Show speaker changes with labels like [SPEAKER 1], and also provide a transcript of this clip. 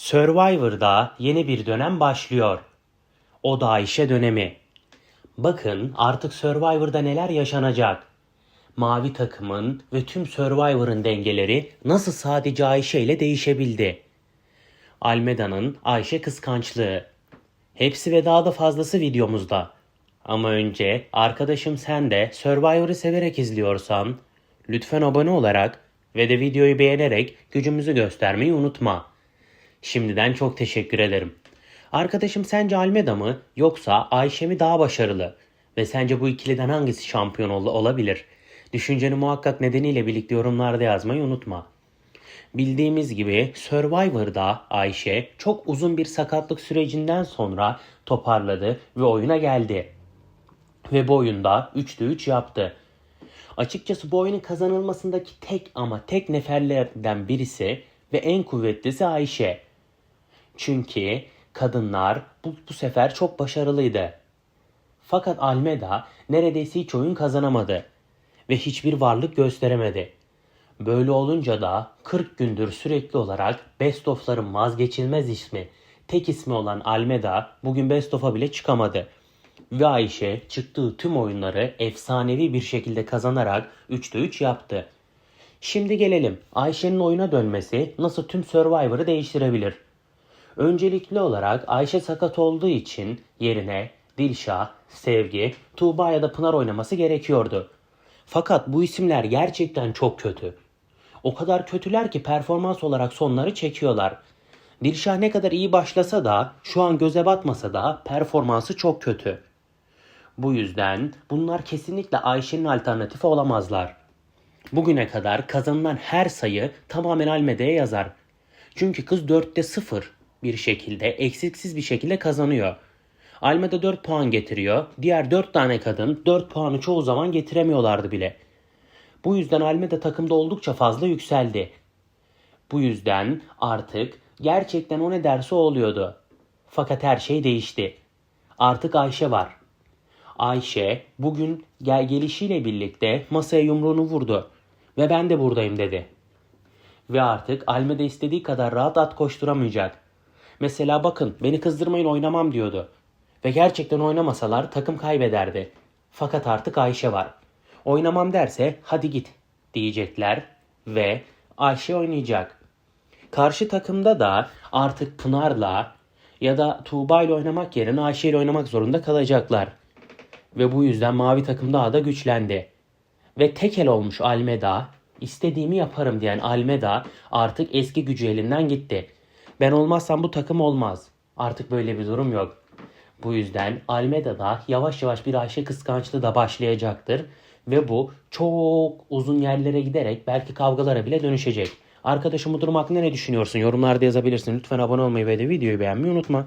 [SPEAKER 1] Survivor'da yeni bir dönem başlıyor. O da Ayşe dönemi. Bakın artık Survivor'da neler yaşanacak. Mavi takımın ve tüm Survivor'ın dengeleri nasıl sadece Ayşe ile değişebildi. Almeda'nın Ayşe kıskançlığı. Hepsi ve daha da fazlası videomuzda. Ama önce arkadaşım sen de Survivor'ı severek izliyorsan lütfen abone olarak ve de videoyu beğenerek gücümüzü göstermeyi unutma. Şimdiden çok teşekkür ederim. Arkadaşım sence Almeda mı yoksa Ayşe mi daha başarılı? Ve sence bu ikiliden hangisi şampiyon ol- olabilir? Düşünceni muhakkak nedeniyle birlikte yorumlarda yazmayı unutma. Bildiğimiz gibi Survivor'da Ayşe çok uzun bir sakatlık sürecinden sonra toparladı ve oyuna geldi. Ve bu oyunda 3'te 3 yaptı. Açıkçası bu oyunun kazanılmasındaki tek ama tek neferlerden birisi ve en kuvvetlisi Ayşe. Çünkü kadınlar bu, bu sefer çok başarılıydı. Fakat Almeda neredeyse hiç oyun kazanamadı ve hiçbir varlık gösteremedi. Böyle olunca da 40 gündür sürekli olarak Best of'ların vazgeçilmez ismi, tek ismi olan Almeda bugün Best of'a bile çıkamadı. Ve Ayşe çıktığı tüm oyunları efsanevi bir şekilde kazanarak 3'te 3 yaptı. Şimdi gelelim Ayşe'nin oyuna dönmesi nasıl tüm Survivor'ı değiştirebilir? Öncelikli olarak Ayşe sakat olduğu için yerine Dilşah, Sevgi, Tuğba ya da Pınar oynaması gerekiyordu. Fakat bu isimler gerçekten çok kötü. O kadar kötüler ki performans olarak sonları çekiyorlar. Dilşah ne kadar iyi başlasa da şu an göze batmasa da performansı çok kötü. Bu yüzden bunlar kesinlikle Ayşe'nin alternatifi olamazlar. Bugüne kadar kazanılan her sayı tamamen Almeda'ya yazar. Çünkü kız 4'te 0 bir şekilde eksiksiz bir şekilde kazanıyor. Almeda 4 puan getiriyor. Diğer 4 tane kadın 4 puanı çoğu zaman getiremiyorlardı bile. Bu yüzden Almeda takımda oldukça fazla yükseldi. Bu yüzden artık gerçekten o ne derse oluyordu. Fakat her şey değişti. Artık Ayşe var. Ayşe bugün gel gelişiyle birlikte masaya yumruğunu vurdu ve ben de buradayım dedi. Ve artık Almeda istediği kadar rahat at koşturamayacak. Mesela bakın beni kızdırmayın oynamam diyordu. Ve gerçekten oynamasalar takım kaybederdi. Fakat artık Ayşe var. Oynamam derse hadi git diyecekler ve Ayşe oynayacak. Karşı takımda da artık Pınar'la ya da Tuğba ile oynamak yerine Ayşe ile oynamak zorunda kalacaklar. Ve bu yüzden mavi takım daha da güçlendi. Ve tekel olmuş Almeda, istediğimi yaparım diyen Almeda artık eski gücü elinden gitti. Ben olmazsam bu takım olmaz. Artık böyle bir durum yok. Bu yüzden Almeda'da yavaş yavaş bir Ayşe kıskançlığı da başlayacaktır. Ve bu çok uzun yerlere giderek belki kavgalara bile dönüşecek. Arkadaşım bu durum hakkında ne düşünüyorsun? Yorumlarda yazabilirsin. Lütfen abone olmayı ve de videoyu beğenmeyi unutma.